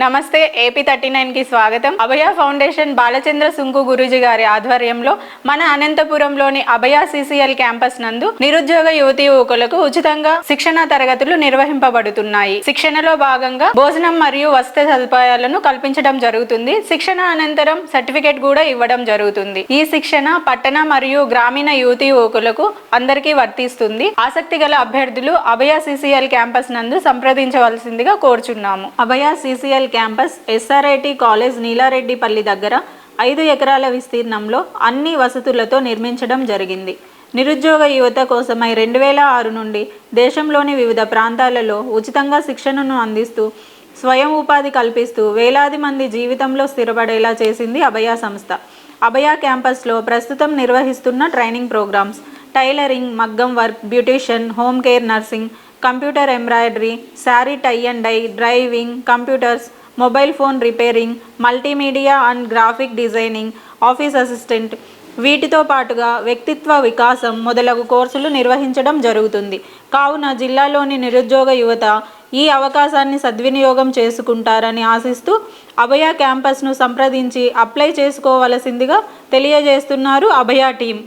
నమస్తే AP thirty నైన్కి స్వాగతం. అభయ ఫౌండేషన్ బాలచంద్ర సుంకు గురూజీ గారి ఆధ్వర్యంలో మన అనంతపురంలోని అభయ సిసిఎల్ క్యాంపస్ నందు నిరుద్యోగ యువతి యువకులకు ఉచితంగా శిక్షణ తరగతులు నిర్వహింపబడుతున్నాయి. శిక్షణలో భాగంగా భోజనం మరియు వసతి సదుపాయాలను కల్పించడం జరుగుతుంది. శిక్షణ అనంతరం సర్టిఫికేట్ కూడా ఇవ్వడం జరుగుతుంది. ఈ శిక్షణ పట్టణ మరియు గ్రామీణ యువతి యువకులకు అందరికీ వర్తిస్తుంది. ఆసక్తి గల అభ్యర్థులు అభయ సిసిఎల్ క్యాంపస్ నందు సంప్రదించవలసిందిగా కోరుచున్నాము. Abhaya CCL campus SRIT college Neelareddypalli దగ్గర ఐదు ఎకరాల విస్తీర్ణంలో అన్ని వసతులతో నిర్మించడం జరిగింది. నిరుద్యోగ యువత కోసమై రెండు వేల ఆరు నుండి దేశంలోని వివిధ ప్రాంతాలలో ఉచితంగా శిక్షణను అందిస్తూ స్వయం ఉపాధి కల్పిస్తూ వేలాది మంది జీవితంలో స్థిరపడేలా చేసింది అభయ సంస్థ. అభయ క్యాంపస్లో ప్రస్తుతం నిర్వహిస్తున్న ట్రైనింగ్ ప్రోగ్రామ్స్ టైలరింగ్ మగ్గం work beautician home care nursing computer embroidery sari tie and dye driving computers mobile phone repairing multimedia and graphic designing office assistant. వీటితో పాటుగా వ్యక్తిత్వ వికాసం మొదలగు కోర్సులు నిర్వహించడం జరుగుతుంది. కావున జిల్లాలోని నిరుద్యోగ యువత ఈ అవకాశాన్ని సద్వినియోగం చేసుకుంటారని ఆశిస్తూ అభయ క్యాంపస్ను సంప్రదించి అప్లై చేసుకోవలసిందిగా తెలియజేస్తున్నారు అభయ టీం.